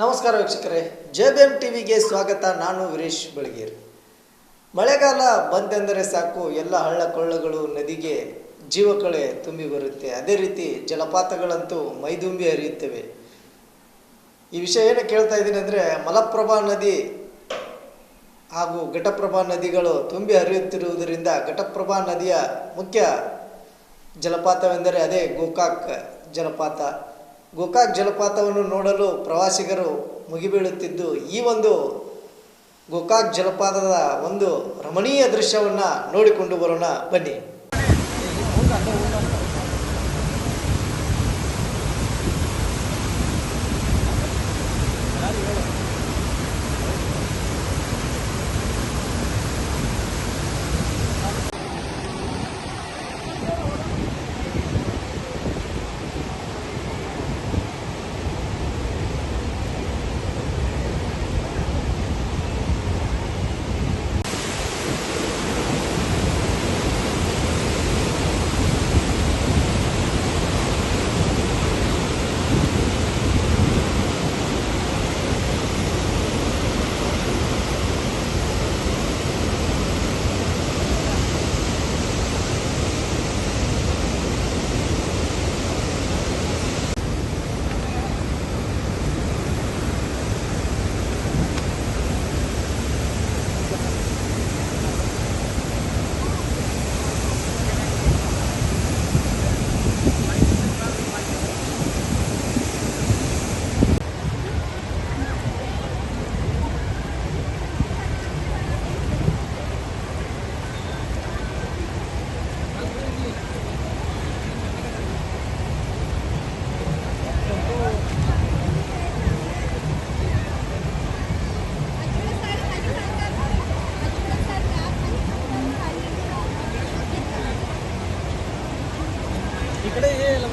ನಮಸ್ಕಾರ ವೀಕ್ಷಕರೇ J B M ಟಿವಿಗೆ ಸ್ವಾಗತ. ನಾನು ವೀರೇಶ್ ಬೆಳಗೇರಿ. ಮಳೆಗಾಲ ಬಂತೆಂದರೆ ಸಾಕು, ಎಲ್ಲ ಹಳ್ಳ ಕೊಳ್ಳಗಳು, ನದಿಗೆ ಜೀವಕಳೆ ತುಂಬಿ ಬರುತ್ತೆ. ಅದೇ ರೀತಿ ಜಲಪಾತಗಳಂತೂ ಮೈದುಂಬಿ ಹರಿಯುತ್ತವೆ. ಈ ವಿಷಯ ಏನು ಕೇಳ್ತಾ ಇದ್ದೀನಿ ಅಂದರೆ, ಮಲಪ್ರಭಾ ನದಿ ಹಾಗೂ ಘಟಪ್ರಭಾ ನದಿಗಳು ತುಂಬಿ ಹರಿಯುತ್ತಿರುವುದರಿಂದ ಘಟಪ್ರಭಾ ನದಿಯ ಮುಖ್ಯ ಜಲಪಾತವೆಂದರೆ ಅದೇ ಗೋಕಾಕ್ ಜಲಪಾತ. ಗೋಕಾಕ್ ಜಲಪಾತವನ್ನು ನೋಡಲು ಪ್ರವಾಸಿಗರು ಮುಗಿಬೀಳುತ್ತಿದ್ದು, ಈ ಒಂದು ಗೋಕಾಕ್ ಜಲಪಾತದ ಒಂದು ರಮಣೀಯ ದೃಶ್ಯವನ್ನು ನೋಡಿಕೊಂಡು ಬರೋಣ ಬನ್ನಿ. கிடையே இல்லை